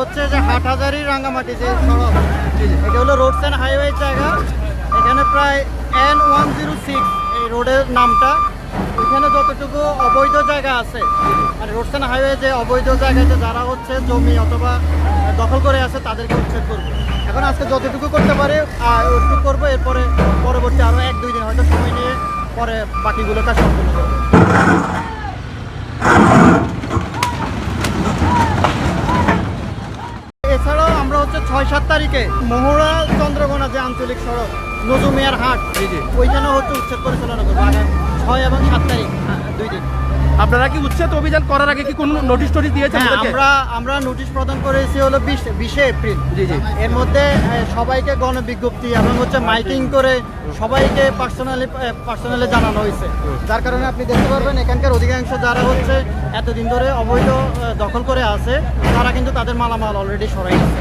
হচ্ছে যে হাটহাজারি রাঙ্গামাটি, যে সড়ক। এটা হলো রোডস অ্যান্ড হাইওয়ে জায়গা। এখানে প্রায় এন ওয়ান জিরো সিক্স এই রোডের নামটা। এখানে যতটুকু অবৈধ জায়গা আছে মানে রোডস অ্যান্ড হাইওয়ে যে অবৈধ জায়গাতে যারা হচ্ছে জমি অথবা দখল করে আছে, তাদেরকে উচ্ছেদ করব। এখন আজকে যতটুকু করতে পারে ওটুকু করব, এরপরে পরবর্তী আরও এক দুই দিন হয়তো সময় নিয়ে পরে বাকিগুলো কাজ সম্পূর্ণ করব এছাড়াও আমরা হচ্ছে ছয় সাত তারিখে মহুরা চন্দ্রগোনা যে আঞ্চলিক সড়ক নজুমিয়ার হাট। জি জি। ওইখানে হচ্ছে উচ্ছেদ পরিচালনা করব। আগামী ছয় এবং সাত তারিখ হ্যাঁ, দুই দিন। আপনারা কি উচ্ছেদ অভিযান করার আগে কি কোনো নোটিশ টোটিশ দিয়েছেন হ্যাঁ, আমরা আমরা নোটিশ প্রদান করেছি হলো বিশ বিশে এপ্রিল। জি জি। এর মধ্যে সবাইকে গণবিজ্ঞপ্তি এবং হচ্ছে মাইকিং করে সবাইকে পার্সোনালি পার্সোনালি জানানো হয়েছে। যার কারণে আপনি দেখতে পারবেন এখানকার অধিকাংশ যারা হচ্ছে এতদিন ধরে অবৈধ দখল করে আছে তারা কিন্তু তাদের মালামাল অলরেডি সরাই আছে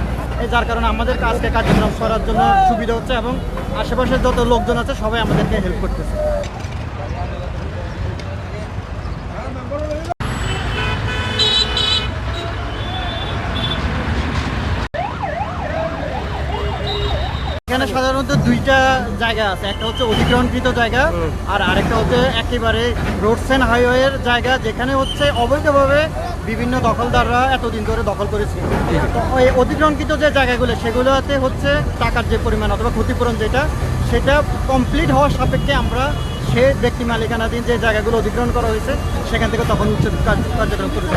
যার কারণে আমাদের কাজকে কার্যক্রম করার জন্য সুবিধা হচ্ছে এবং আশেপাশের যত লোকজন আছে সবাই আমাদেরকে হেল্প করতেছে। এখানে সাধারণত দুইটা জায়গা আছে একটা হচ্ছে অধিগ্রহণকৃত জায়গা আর আরেকটা হচ্ছে একেবারে রোডস অ্যান্ড হাইওয়ের জায়গা যেখানে হচ্ছে অবৈধভাবে বিভিন্ন দখলদাররা এতদিন ধরে দখল করেছে। অধিগ্রহণকৃত যে জায়গাগুলো, সেগুলোতে হচ্ছে টাকার যে পরিমাণ অথবা ক্ষতিপূরণ যেটা, সেটা কমপ্লিট হওয়ার সাপেক্ষে আমরা সে ব্যক্তি মালিকানাধীন যে জায়গাগুলো অধিগ্রহণ করা হয়েছে, সেখান থেকে তখন উচ্ছেদ কার্য- কার্যক্রম করব।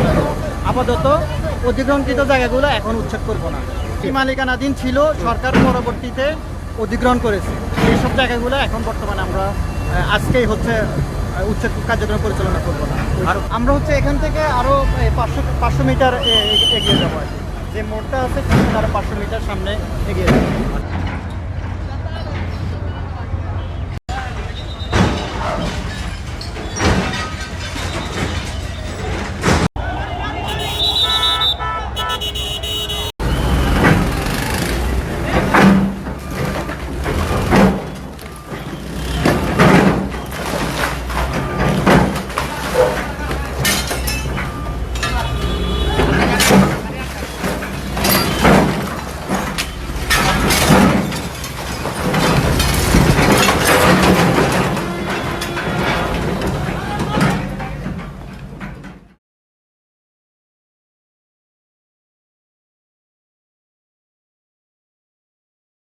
আপাতত অধিগ্রহণকৃত জায়গাগুলো এখন উচ্ছেদ করব না। মালিকানাধীন ছিল, সরকার পরবর্তীতে অধিগ্রহণ করেছে। এইসব জায়গাগুলো এখন বর্তমানে আমরা আজকেই হচ্ছে উচ্ছেদ কার্যক্রম পরিচালনা করব না। আর আমরা হচ্ছে এখান থেকে আরও পাঁচশো পাঁচশো মিটার এগিয়ে যাব যে মোড়টা আছে সেখানে পাঁচশো মিটার সামনে এগিয়ে যাব।